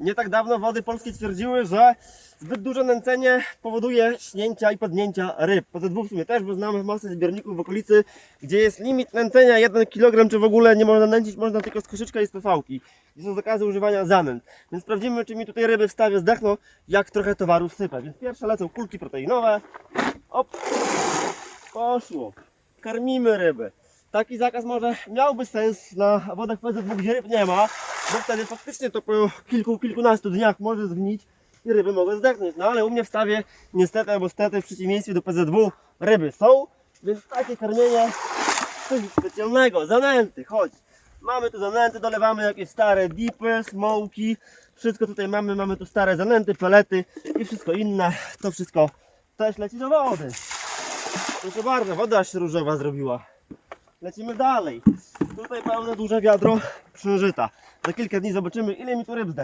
Nie tak dawno wody polskie twierdziły, że zbyt duże nęcenie powoduje śnięcia i padnięcia ryb. PZW w sumie też, bo znamy masę zbiorników w okolicy, gdzie jest limit nęcenia 1 kg, czy w ogóle nie można nęcić, można tylko z koszyczka i z PV-ki. I są zakazy używania zanęt. Więc sprawdzimy, czy mi tutaj ryby w stawie zdechną, jak trochę towaru wsypę. Więc pierwsze lecą kulki proteinowe. Op, poszło. Karmimy ryby. Taki zakaz może miałby sens na wodach PZW, gdzie ryb nie ma, bo wtedy faktycznie to po kilku, kilkunastu dniach może zgnić i ryby mogą zdechnąć. No ale u mnie w stawie niestety albo stety w przeciwieństwie do PZW ryby są, więc takie karmienie coś specjalnego. Zanęty, chodź. Mamy tu zanęty, dolewamy jakieś stare dipy, smoki, wszystko tutaj mamy, mamy tu stare zanęty, pelety i wszystko inne. To wszystko też leci do wody. Proszę bardzo, woda się różowa zrobiła. Lecimy dalej. Tutaj pełne duże wiadro przeżyta. Za kilka dni zobaczymy ile mi tu ryb zdechnie.